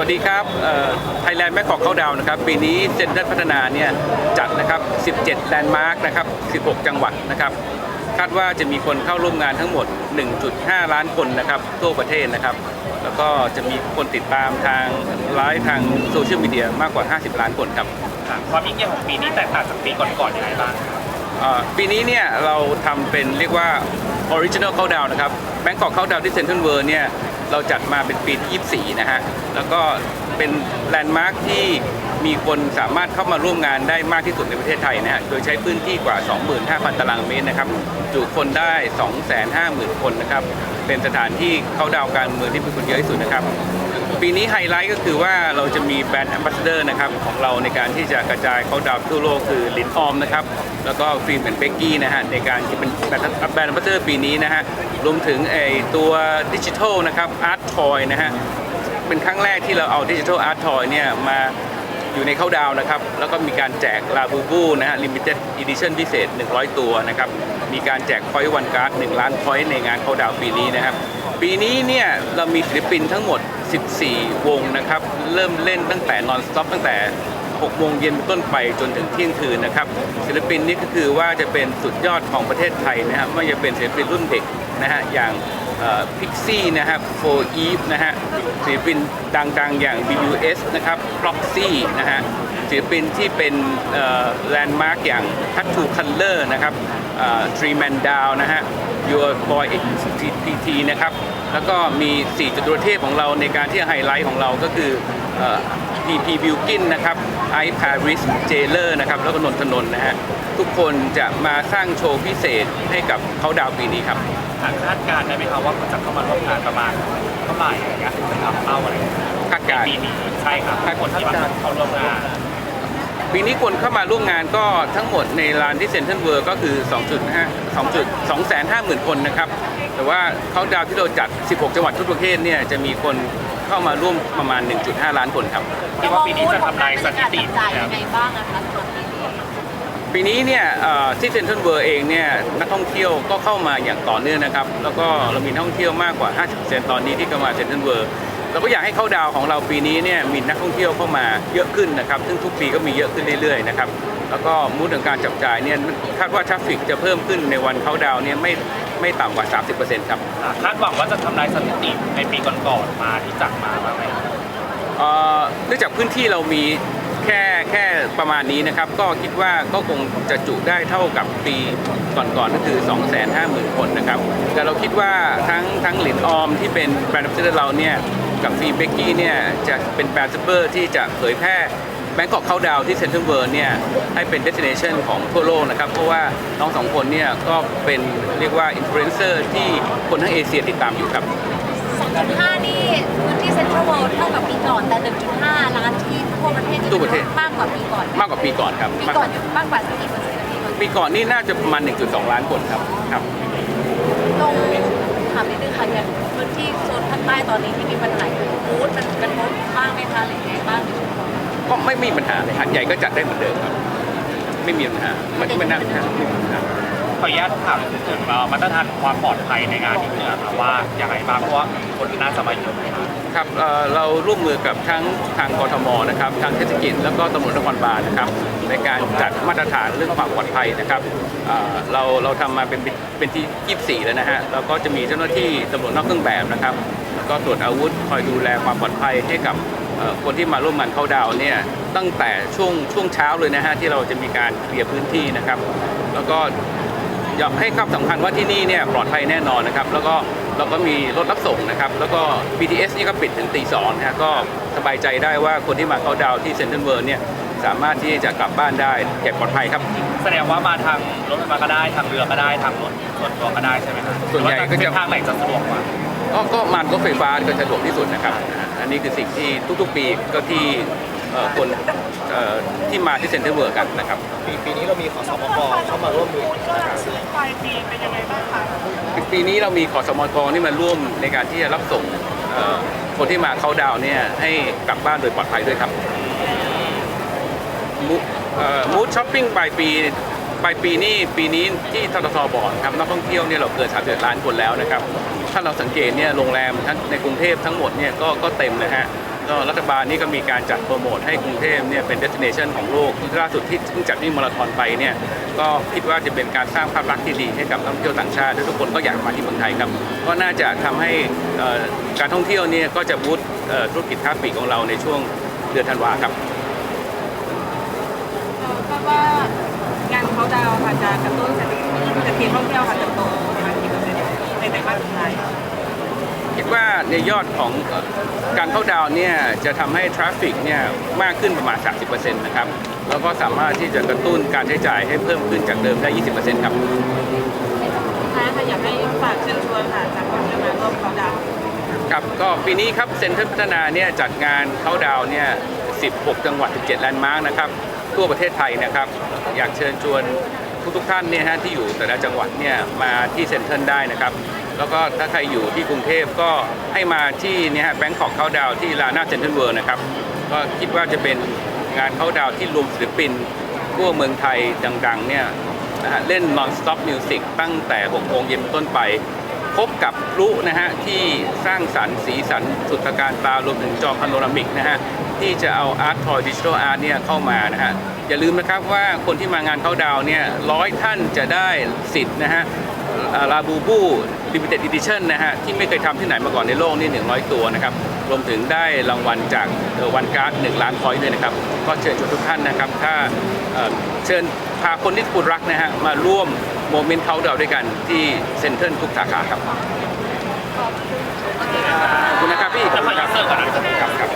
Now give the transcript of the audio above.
สวัสดีครับไทยแลนด์แมคคอกเข้าดาวนะครับ ปีนี้เซ็นทรัลพัฒนาเนี่ยจัดนะครับ 17 แลนด์มาร์กนะครับ 16 จังหวัดนะครับ คาดว่าจะมีคนเข้าร่วมงานทั้งหมด 1.5 ล้านคนนะครับทั่วประเทศนะครับ แล้วก็จะมีคนติดตามทางไลฟ์ทางโซเชียลมีเดียมากกว่า 50 ล้านคนครับความยิ่งใหญ่ของปีนี้แตกต่างจากปีก่อนๆยังไงบ้างครับเอ่อปีนี้เนี่ยเราทำเป็นเรียกว่า Original Countdown นะครับแบงกอกเข้าดาวที่เซ็นทรัลเวิร์เนี่ย เราจัดมาเป็นปีที่ 24 นะฮะ แล้วก็เป็นแลนด์มาร์คที่มีคนสามารถเข้ามาร่วมงานได้มากที่สุดในประเทศไทยนะฮะ โดยใช้พื้นที่กว่า 25,000 ตารางเมตรนะครับจุคนได้ 250,000 คนนะครับ เป็นสถานที่เข้าดาวการเมืองที่มีคนเยอะที่สุดนะครับ ปีนี้ไฮไลท์ก็คือว่าเราจะมีแบรนด์แอมบาสเดอร์นะครับของเราในการที่จะกระจายเขาดาวทั่วโลกคือลินออมนะครับ แล้วก็ฟิล์มเป็นเบกกี้นะฮะในการที่เป็นแบรนด์แบรนด์แอมบาสเดอร์ปีนี้นะฮะ รวมถึงไอตัวดิจิทัลนะครับอาร์ตทอยนะฮะเป็นครั้งแรกที่เราเอาดิจิทัลอาร์ตทอยเนี่ยมาอยู่ในเข้าดาวนะครับ แล้วก็มีการแจกลาบูบูนะฮะลิมิเต็ดอีดิชั่นพิเศษ 100 ตัวนะครับ มีการแจกพอยต์วันการ์ด1ล้านพอยต์ในงานเข้าดาวปีนี้นะครับ ปีนี้เนี่ยเรามีศิลปินทั้งหมด 14 วงนะครับ เริ่มเล่นตั้งแต่นอนสต็อปตั้งแต่6โมงเย็นเป็นต้นไปจนถึงเที่ยงคืนนะครับ ศิลปินนี้ก็คือว่าจะเป็นสุดยอดของประเทศไทยนะครับไม่ว่าจะเป็นศิลปินรุ่นเด็ก นะฮะอย่างพิกซี่นะครับโฟอีฟนะฮะศิลปินดังๆ อย่าง BUS นะครับ Proxy นะฮะศิลปินที่เป็นแลนด์มาร์กอย่าง Tattoo Color นะครับทรีแมนดาวนะฮะ Your Boy XTT นะครับ แล้วก็มี4จตุรเทพของเราในการที่ไฮไลท์ของเราก็คือเอ่อ PP Bilkin นะครับ I Paris Jailer นะครับแล้วก็นนทนนท์นะฮะทุกคนจะมาสร้างโชว์พิเศษให้กับเขาดาวปีนี้ครับหากคาดการณ์ได้ไหมครับว่าจะเข้ามาร่วมงานประมาณเท่าไหร่อะไรเงี้ยนะครับเป้าอะไรคาดการณ์ปีนี้ใช่ครับคนที่มาเข้าร่วมงานปีนี้คนเข้ามาร่วมงานก็ทั้งหมดในลานที่เซ็นทรัลเวิร์ก็คือ 2.5 2 250,000 คนนะครับ แต่ว่าเขาดาวที่เราจัด 16 จังหวัดทั่วประเทศเนี่ยจะมีคน เข้ามาร่วมประมาณ 1.5 ล้านคนครับ คิดว่าปีนี้จะทำลายสถิติ จ่ายครัยับงไงบ้างอะคะสำหรับปีนี้ปีนี้เนี่ยเอ่อที่เซ็นทรัลเวิร์เองเนี่ยนักท่องเที่ยวก็เข้ามาอย่างต่อเนื่องนะครับ แล้วก็เรามีนักท่องเที่ยวมากกว่า 50%ตอนนี้ที่เข้ามาเซ็นทรัลเวิร์เราก็อยากให้เข้าดาวของเราปีนี้เนี่ยมีนักท่องเที่ยวเข้ามาเยอะขึ้นนะครับซึ่งทุกปีก็มีเยอะขึ้นเรื่อยๆนะครับแล้วก็มูดของการจับจ่ายเนี่ยคาดว่าทราฟฟิกจะเพิ่มขึ้นในวันเข้าดาวเนี่ยไม่ ไม่ต่ำกว่า 30%ครับคาดหวังว่าจะทำลายสถิติในปีก่อนๆมาที่จัดมาบ้างไหมครับเอ่อเนื่องจากพื้นที่เรามีแค่แค่ประมาณนี้นะครับ ก็คิดว่าก็คงจะจุได้เท่ากับปีก่อนๆก็คือ 250,000 คนนะครับ แต่เราคิดว่าทั้งทั้งหลินออมที่เป็นแบรนด์ a m b a s s a d o r เราเนี่ยกับฟีเบกกี้เนี่ยจะเป็นแบรนด์ซัพเปอร์ที่จะเผยแพร่ แบงกอกเข้าดาวที่เซ็นทรัลเวิร์เนี่ยให้เป็นเดส i เนชันของทั่วโลกนะครับ เพราะว่าน้องสองคนเนี่ยก็เป็นเรียกว่าอินฟลูเอนเซอร์ที่คนทั้งเอเชียติดตามอยู่ครับ 2.5 นี่พื้นที่เซ็นทรัลเวิลด์เท่ากับปีก่อนแต่ 1.5 ล้านที่ทั่วประเทศทั่วประเทศ มากกว่าปีก่อนไหมากกว่าปีก่อนครับปีมากก่อนมากกว่าสักกี่เปอร์เซ็นต์ปีก่อนปีก่อนนี่น่าจะประมาณ 1.2 ล้านคนครับครับ ตรงถามนิดนึงค่ะอย่างพื้นที่โซนภาคใต้ตอนนี้ที่มีปัญหาคือฟูดมันกระทบบ้างไหมคะหรือไงบ้างในช่วงนี้ ก็ไม่มีปัญหาเลยหัดใหญ่ก็จัดได้เหมือนเดิมครับ ไม่มีปัญหาไม่ไม่น่าไม่น่าไม่มีปัญหา ขออนุญาตถามถึงเอ่อมาตรฐานความปลอดภัยในงานนี้นะครับว่าอย่างไรบ้างเพราะว่าคนน่าจะมาเยอะนะครับครับเอ่อเราร่วมมือกับทั้งทางกทมนะครับ ทางเทศกิจแล้วก็ตำรวจนครบาลนะครับ ในการจัดมาตรฐานเรื่องความปลอดภัยนะครับเอ่อเราเราทำมาเป็นเป็นที่ 24 แล้วนะฮะแล้วก็จะมีเจ้าหน้าที่ตำรวจนอกเครื่องแบบนะครับแล้วก็ตรวจอาวุธคอยดูแลความปลอดภัยให้กับเอ่อ คนที่มาร่วมงานเข้าดาวน์เนี่ยตั้งแต่ช่วงช่วงเช้าเลยนะฮะที่เราจะมีการเคลียร์พื้นที่นะครับ แล้วก็อยากให้ความสำคัญว่าที่นี่เนี่ยปลอดภัยแน่นอนนะครับ แล้วก็เราก็มีรถรับส่งนะครับ แล้วก็ BTS นี่ก็ปิดถึงตีสองนะฮะก็สบายใจได้ว่าคนที่มาเข้าดาวน์ที่เซ็นทรัลเวิร์เนี่ยสามารถที่จะกลับบ้านได้อย่างปลอดภัยครับ แสดงว่ามาทางรถไฟฟ้าก็ได้ทางเรือก็ได้ทางรถส่วนตัวก็ได้ใช่ไหมครับส่วนใหญ่ก็จะเส้นทางไหนจะสะดวกกว่าก็ก็มันรถไฟฟ้าก็สะดวกที่สุดนะครับอั นนี้คือสิ่งที่ทุกๆปีก็ที่เอ่อคนเอ่อที่มาที่เซ็นทรัลเวิร์กันนะครับปีปีนี้เรามีขอสมกเข้ามาร่วมมือนะครับปีนี้เรามีขอสมกนี่มาร่วมในการที่จะรับส่งเอ่อคนที่มาเข้าดาวน์เนี่ยให้กลับบ้านโดยปลอดภัยด้วยครับมูดช้อปปิ้งปลายปี ปลายปีนี่ปีนี้ที่ทททบอกครับนักท่องเที่ยวเนี่ยเราเกิน31ล้านคนแล้วนะครับ ถ้าเราสังเกตเนี่ยโรงแรมทั้งในกรุงเทพทั้งหมดเนี่ยก็ก็เต็มนะฮะก็รัฐบาลนี่ก็มีการจัดโปรโมทให้กรุงเทพเนี่ยเป็น destination ของโลกล่าสุดที่เพิ่งจัดวิ่มาราธอนไปเนี่ยก็คิดว่าจะเป็นการสร้างภาพลักษณ์ที่ดีให้กับนักท่องเที่ยวต่างชาติทุกคนก็อยากมาที่เมืองไทยครับก็น่าจะทำให้การท่องเที่ยวเนี่ยก็จะบูตธุรกิจค้าปลีกของเราในช่วงเดือนธันวาครับว่า งานเขาดาวค่ะจะกระตุ้นเศรษฐกิจเศรษฐกิจท่องเที่ยวค่ะเติบโตประมาณกี่เปอร์เซ็นต์ในไตรมาสสุดท้ายคิดว่าในยอดของการเข้าดาวเนี่ยจะทำให้ทราฟฟิกเนี่ยมากขึ้นประมาณ 30%นะครับ แล้วก็สามารถที่จะกระตุ้นการใช้จ่ายให้เพิ่มขึ้นจากเดิมได้ 20%ครับท้ายค่ะอยากให้ฝากเชิญชวนค่ะจากคนจะมาร่วมเขาดาวครับก็ปีนี้ครับเซ็นทรัลพัฒนาเนี่ยจัดงานเข้าดาวเนี่ย 16 จังหวัด 17 แลนด์มาร์กนะครับ ทั่วประเทศไทยนะครับ อยากเชิญชวนทุกๆท่านเนี่ยฮะที่อยู่แต่ละจังหวัดเนี่ยมาที่เซ็นทรัลได้นะครับ แล้วก็ถ้าใครอยู่ที่กรุงเทพก็ให้มาที่เนี่ยฮะแบงคอกเข้าดาวที่ลานาเซ็นทรัลเวิร์นะครับก็คิดว่าจะเป็นงานเข้าดาวที่รวมศิลปินทั่วเมืองไทยดังๆเนี่ยนะฮะเล่น non-stop music ตั้งแต่6โมงเย็นต้นไป พบกับพลุนะฮะที่สร้างสรรค์สีสันสุดตะการตารวมถึงจอพาโนรามิกนะฮะที่จะเอาอาร์ตทอยดิจิทัลอาร์ตเนี่ยเข้ามานะฮะ อย่าลืมนะครับว่าคนที่มางานเข้าดาวน์เนี่ยร้อยท่านจะได้สิทธิ์นะฮะลาบูบูลิมิเต็ดอีดิชั่นนะฮะที่ไม่เคยทำที่ไหนมาก่อนในโลกนี่100 ตัวนะครับ รวมถึงได้รางวัลจากวันการ์ด1ล้านพอยต์ด้วยนะครับ ก็เชิญชวนทุกท่านนะครับ ถ้าเอ่อเชิญพาคนที่คุณรักนะฮะมาร่วมโมเมนต์เขาดาวน์ด้วยกันที่เซ็นทรัลทุกสาขาครับ ขอบคุณนะครับพี่ขอบคุณครับแล้วขออินเสิร์ตก่อนนะครับครับ